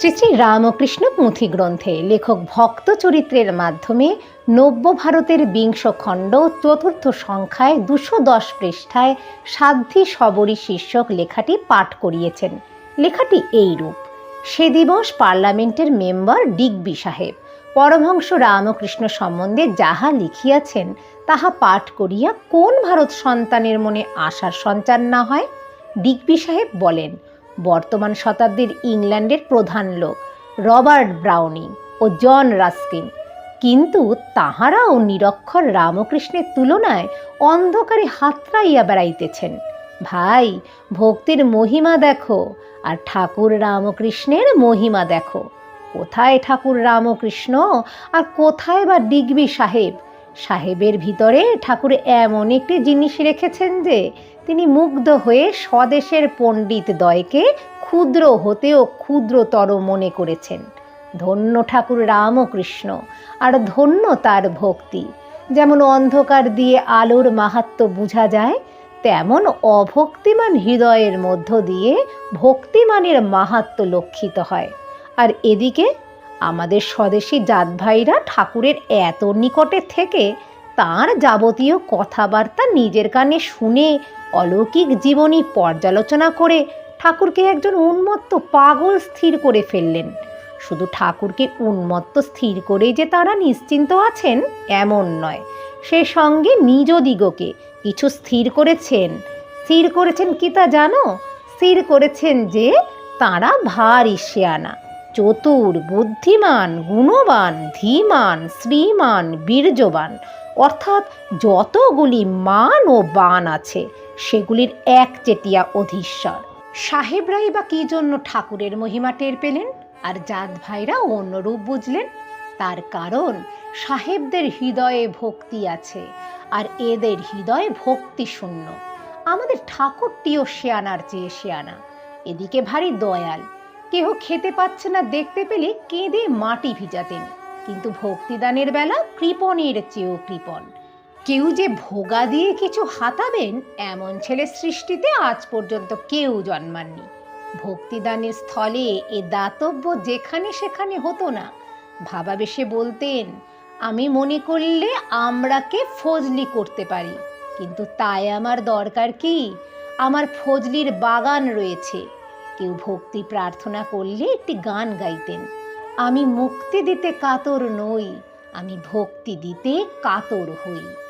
শ্রী শ্রী রামকৃষ্ণ পুঁথি গ্রন্থে লেখক ভক্ত চরিত্রের মাধ্যমে নব্য ভারতের বিংশ খণ্ড চতুর্থ সংখ্যায় দুশো দশ পৃষ্ঠায় সাধ্যি সবরী শীর্ষক লেখাটি পাঠ করিয়েছেন। লেখাটি এইরূপ সে দিবস পার্লামেন্টের মেম্বার ডিগবি সাহেব। পরমহংস রামকৃষ্ণ সম্বন্ধে যাহা লিখিয়াছেন, তাহা পাঠ করিয়া কোন ভারত সন্তানের মনে আশার সঞ্চার না হয়? ডিগবি সাহেব বলেন বর্তমান শতাব্দীর ইংল্যান্ডের প্রধান লোক, রবার্ট ব্রাউনিং ও জন রাস্কিন। কিন্তু তাহারাও নিরক্ষর রামকৃষ্ণের তুলনায় অন্ধকারে হাতড়াইয়া বেড়াইতেছেন। ভাই, ভক্তির মহিমা দেখো, আর ঠাকুর রামকৃষ্ণের মহিমা দেখো। কোথায় ঠাকুর রামকৃষ্ণ, আর কোথায় বা ডিগবি সাহেব? সাহেবের ভিতরে ঠাকুর এমন একটি জিনিস রেখেছেন যে, তিনি মুগ্ধ হয়ে স্বদেশের পণ্ডিত দয়কে ক্ষুদ্র হতেও ক্ষুদ্রতর মনে করেছেন। ধন্য ঠাকুর রামকৃষ্ণ, আর ধন্য তার ভক্তি। যেমন অন্ধকার দিয়ে আলোর মাহাত্ম বোঝা যায়, তেমন অভক্তিমান হৃদয়ের মধ্য দিয়ে ভক্তিমানের মাহাত্ম লক্ষিত হয়। আর এদিকে আমাদের স্বদেশী জাত ভাইরা ঠাকুরের এত নিকটে থেকে তার যাবতীয় কথাবার্তা নিজের কানে শুনে অলৌকিক জীবনী পর্যালোচনা করে ঠাকুরকে একজন উন্মত্ত পাগল স্থির করে ফেললেন। শুধু ঠাকুরকে উন্মত্ত স্থির করেই যে তারা নিশ্চিন্ত আছেন, এমন নয়। সে সঙ্গে নিজ দিগকে কিছু স্থির করেছেন। স্থির করেছেন কি তা জানো? স্থির করেছেন যে তারা ভারী শেয়ানা চতুর, বুদ্ধিমান, গুণবান, ধীমান, শ্রীমান, বীর্যবান। অর্থাৎ যতগুলি মান ও বান আছে, সেগুলির একচেটিয়া অধীশ্বর। সাহেবরাই বা কি জন্য ঠাকুরের মহিমা টের পেলেন? আর জাত ভাইরা অন্যরূপ বুঝলেন? তার কারণ সাহেবদের হৃদয়ে ভক্তি আছে, আর এদের হৃদয়ে ভক্তি শূন্য। আমাদের ঠাকুরটিও শেয়ানার চেয়ে শেয়ানা। এদিকে ভারী দয়াল কেহ খেতে পাচ্ছে না দেখতে পেলে কেঁদে মাটি ভিজাতেন। কিন্তু ভক্তিদানের বেলা কৃপণের চেয়েও কৃপণ। কেউ যে ভোগা দিয়ে কিছু হাতাবেন, এমন ছেলে সৃষ্টিতে আজ পর্যন্ত কেউ জন্মাননি। ভক্তিদানের স্থলে এ দাতব্য যেখানে সেখানে হতো না। ভাবাবেশে বলতেন, আমি মনে করলে আমরাকে ফজলি করতে পারি, কিন্তু তাই আমার দরকার কি? আমার ফজলির বাগান রয়েছে কেউ ভক্তি প্রার্থনা করলে একটি গান গাইতেন। আমি মুক্তি দিতে কাতর নই, আমি ভক্তি দিতে কাতর হই।